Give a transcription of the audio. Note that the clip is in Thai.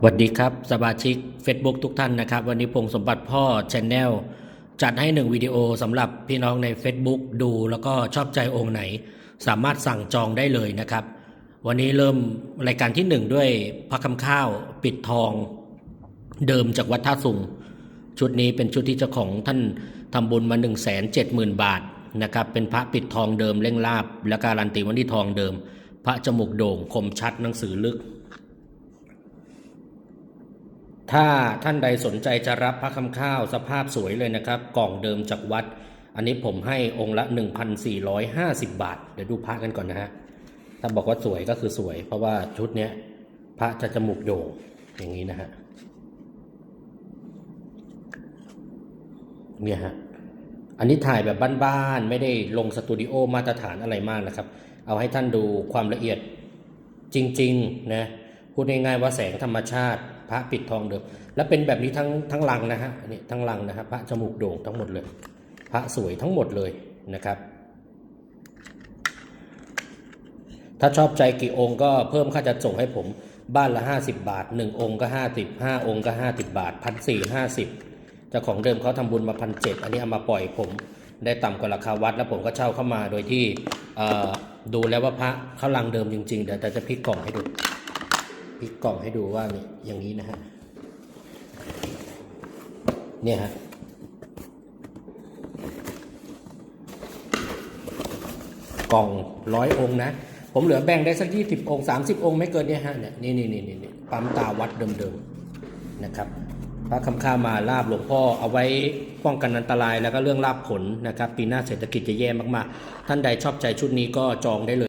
สวัสดีครับสมาชิก Facebook ทุกท่านนะครับ วันนี้พงสมบัติพ่อชแนลจัดให้หนึ่งวิดีโอสำหรับพี่น้องใน Facebook ดูแล้วก็ชอบใจองค์ไหน สามารถสั่งจองได้เลยนะครับ วันนี้เริ่มรายการที่หนึ่งด้วยพระคำข้าวปิดทอง เดิมจากวัดท่าสุง ชุดนี้เป็นชุดที่เจ้าของท่านทำบุญมา 1 7 0 0 0 0 บาทนะครับเป็นพระปิดทองเดิมเร่งลาบ และการันตีวันที่ทองเดิม พระจมูกโด่งคมชัดหนังสือลึก ถ้าท่านใดสนใจจะรับพระคำข้าวสภาพสวยเลยนะครับ กล่องเดิมจากวัด อันนี้ผมให้องค์ละ 1,450 บาท เดี๋ยวดูพระกันก่อนนะฮะ ถ้าบอกว่าสวยก็คือสวย เพราะว่าชุดเนี้ยพระจะจมูกโด่งอย่างนี้นะฮะ เนี่ยฮะ อันนี้ถ่ายแบบบ้านๆ ไม่ได้ลงสตูดิโอมาตรฐานอะไรมากนะครับ เอาให้ท่านดูความละเอียดจริง ๆ นะ พูดง่ายๆว่าแสงธรรมชาติ พระปิดทองเดิม และเป็นแบบนี้ทั้งทั้งลังนะฮะนี่ทั้งลังนะครับพระจมูกโด่งทั้งหมดเลย พระสวยทั้งหมดเลยนะครับ ถ้าชอบใจกี่องค์ก็เพิ่มค่าจัดส่งให้ผมบ้านละ 50 บาท 1 องค์ก็ 50 5 องค์ก็ 50 บาทพันสี่ห้าสิบเจ้าของเดิมเขาทำบุญมาพันเจ็ดอันนี้เอามาปล่อยผมได้ต่ำกว่าราคาวัด แล้วผมก็เช่าเข้ามาโดยที่ดูแล้วว่าพระเขาลังเดิมจริง ๆ เดี๋ยวแต่จะพลิกกล่องให้ดู พลิกกล่องให้ดูว่านี่อย่างนี้นะฮะ เนี่ยฮะ กล่องร้อยองค์นะ ผมเหลือแบ่งได้สักยี่สิบองค์สามสิบองค์ไม่เกินเนี่ยฮะเนี่ยนี่นี่นี่นี่นี่ปั๊มตาวัดเดิมๆนะครับพระคำข้ามาลาบหลวงพ่อเอาไว้ป้องกันอันตรายแล้วก็เรื่องลาบผลนะครับ ปีหน้าเศรษฐกิจจะแย่มากๆ ท่านใดชอบใจชุดนี้ก็จองได้เลย